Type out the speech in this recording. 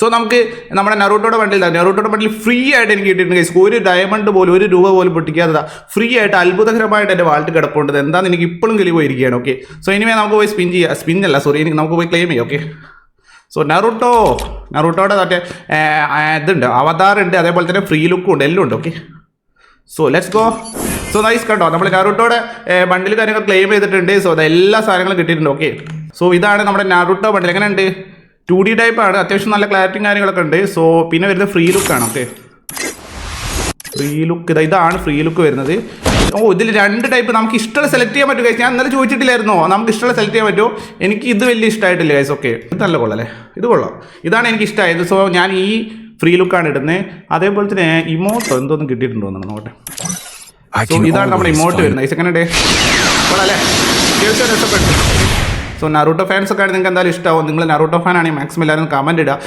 So നമുക്ക് നമ്മുടെ നെറൂട്ടോയുടെ ബണ്ടിൽ നെറൂട്ടോയുടെ ബണ്ടിൽ free ആയിട്ട് എനിക്ക് കിട്ടിയിട്ടുണ്ട് guys. ഒരു ഡയമണ്ട് പോലും ഒരു രൂപ പോലും പൊട്ടിക്കാതെ ഫ്രീ ആയിട്ട് അത്ഭുതകരമായിട്ട് എന്റെ വാൾട്ട് കിടപ്പുണ്ട്. ഇത് എന്താണെന്ന് എനിക്ക് ഇപ്പോഴും കിളി പോയിരിക്കുകയാണ് ഓക്കെ സോ ഇനിമേ നമുക്ക് പോയി സ്പിൻ ചെയ്യാം. സ്പിൻ അല്ല സോറി എനിക്ക് നമുക്ക് പോയി ക്ലെയിം ചെയ്യാം. Okay so Naruto. നറൂട്ടോയുടെ മറ്റേ ഇതുണ്ട്. അവതാറുണ്ട് അതേപോലെ തന്നെ ഫ്രീ ലുക്കും ഉണ്ട്. എല്ലാം ഉണ്ട്. Okay so let's go so nice കേട്ടോ നമ്മൾ നാറുട്ടോയുടെ ബണ്ടിൽ കാര്യങ്ങൾ ക്ലെയിം ചെയ്തിട്ടുണ്ട്. സോ എല്ലാ സാധനങ്ങളും കിട്ടിയിട്ടുണ്ട്. ഓക്കെ സോ ഇതാണ് നമ്മുടെ നാറുട്ടോ ബണ്ടിൽ എങ്ങനെയുണ്ട്? ടു ഡി ടൈപ്പ് ആണ്. അത്യാവശ്യം നല്ല ക്ലാരിറ്റിയും കാര്യങ്ങളൊക്കെ ഉണ്ട്. സോ പിന്നെ വരുന്നത് ഫ്രീ ലുക്കാണ് ഓക്കെ ഫ്രീ ലുക്ക് ഇതാ ഇതാണ് ഫ്രീ ലുക്ക് വരുന്നത്. ഓ ഇതിൽ രണ്ട് ടൈപ്പ് നമുക്ക് ഇഷ്ടമുള്ള സെലക്ട് ചെയ്യാൻ പറ്റും ഗൈസ് ഞാൻ ഇന്നലെ ചോദിച്ചിട്ടില്ലായിരുന്നോ? നമുക്ക് ഇഷ്ടമുള്ള സെലക്ട് ചെയ്യാൻ പറ്റുമോ എനിക്ക് ഇത് വലിയ ഇഷ്ടമായിട്ടില്ല ഗൈസ് ഓക്കെ ഇത് നല്ല കൊള്ളാം അല്ലേ? ഇത് കൊള്ളാം. ഇതാണ് എനിക്ക് ഇഷ്ടമായത്. സോ ഞാൻ ഈ ഫ്രീ ലുക്കാണ് ഇടുന്നത് അതേപോലെ തന്നെ ഇമോട്ട് എന്തോന്നും കിട്ടിയിട്ടുണ്ടോ എന്നാണ് നോട്ടെ ഇതാണ് നമ്മുടെ ഇമോട്ട് ഇമോട്ട് find വരുന്നത്. ഡേ കൊള്ളാം അല്ലേ? രസപ്പെട്ടു. സോ നറൂട്ടോ ഫാൻസ് ഒക്കെ നിങ്ങൾക്ക് എന്തായാലും ഇഷ്ടമാവും നിങ്ങൾ നറൂട്ടോ ഫാൻ ആണെങ്കിൽ മാക്സിമം എല്ലാവരും കമന്റ് ഇടുക.